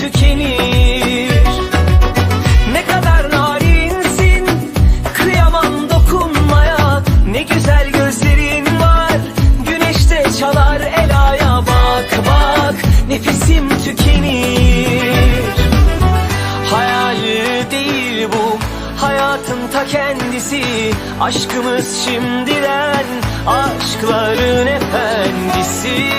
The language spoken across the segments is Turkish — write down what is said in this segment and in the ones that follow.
tükenir. Ne kadar narinsin kıyamam dokunmaya. Ne güzel gözlerin var güneşte çalar el aya. Bak bak nefesim tükenir. Hayal değil bu hayatın ta kendisi. Aşkımız şimdiden aşkların efendisi.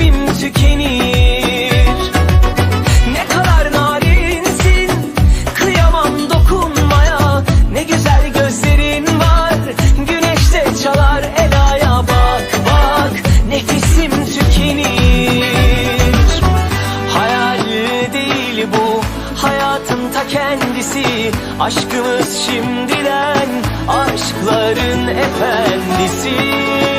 Kalemim tükenir? Ne kadar narinsin Kıyamam dokunmaya. Ne güzel gözlerin var Güneşte çalar elaya Bak bak. Nefesim tükenir. Hayal değil bu hayatın ta kendisi. Aşkımız şimdiden aşkların efendisi